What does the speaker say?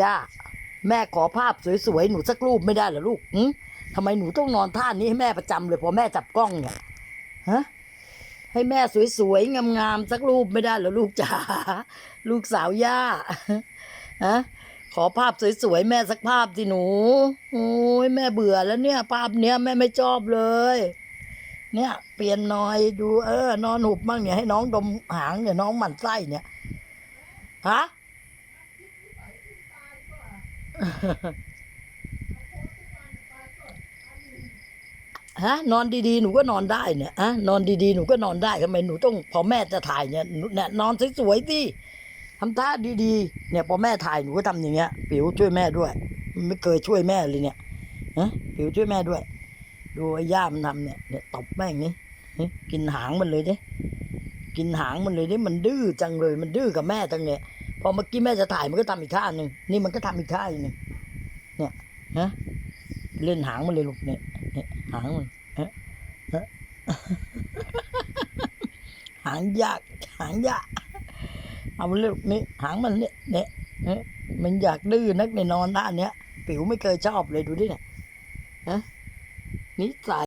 ย่า แม่ขอภาพสวยๆ หนูสักรูปไม่ได้เหรอลูกหึทำไมหนูต้องนอนท่านี้ให้แม่ประจำเลยพอแม่จับกล้องเนี่ยฮะให้แม่สวยๆ งามๆ สักรูปไม่ได้เหรอลูกจ๋าลูกสาวย่าฮะขอภาพสวยๆ แม่สักภาพสิหนูโอ้ยแม่เบื่อแล้วเนี่ย ภาพเนี้ยแม่ไม่ชอบเลย เนี่ย เปลี่ยนหน่อยดูเออนอนหุบบ้างเนี่ยให้น้องดมหางเนี่ยน้องหมั่นไส้เนี่ยฮะ ฮะนอนดีๆ หนูก็นอนได้เนี่ยฮะนอนดีๆ หนูก็นอนได้ทำไมหนูต้องพอแม่จะถ่ายเนี่ยหนูเนี่ยนอนสวยๆสิทำท่าดีๆ เนี่ยพอแม่ถ่ายหนูก็ทำอย่างเงี้ยปิวช่วยแม่ด้วยไม่เคยช่วยแม่เลยเนี่ยฮะปิวช่วยแม่ด้วย ดูไอ้ย่ามันทำเนี่ยเนี่ยตบแม่งนี่กินหางมันเลยดิกินหางมันเลยดิมันดื้อจังเลย มันดื้อกับแม่จังเนี่ย พอเมื่อกี้แม่จะถ่ายมันก็ทำอีกท่าหนึ่งนี่มันก็ทำอีกท่าหนึ่งเนี่ยฮะเล่นหางมันเลยลูกเนี่ยเนี่ยหางมันฮะฮะหางยากหางยากเอามันเลยลูกนี่หางมันเนี่ยเนี่ยเนี่ยมันอยากดื้อนักในนอนท่าเนี้ย ปิ๋วไม่เคยชอบเลยดูดิเนี่ยฮะนิสัย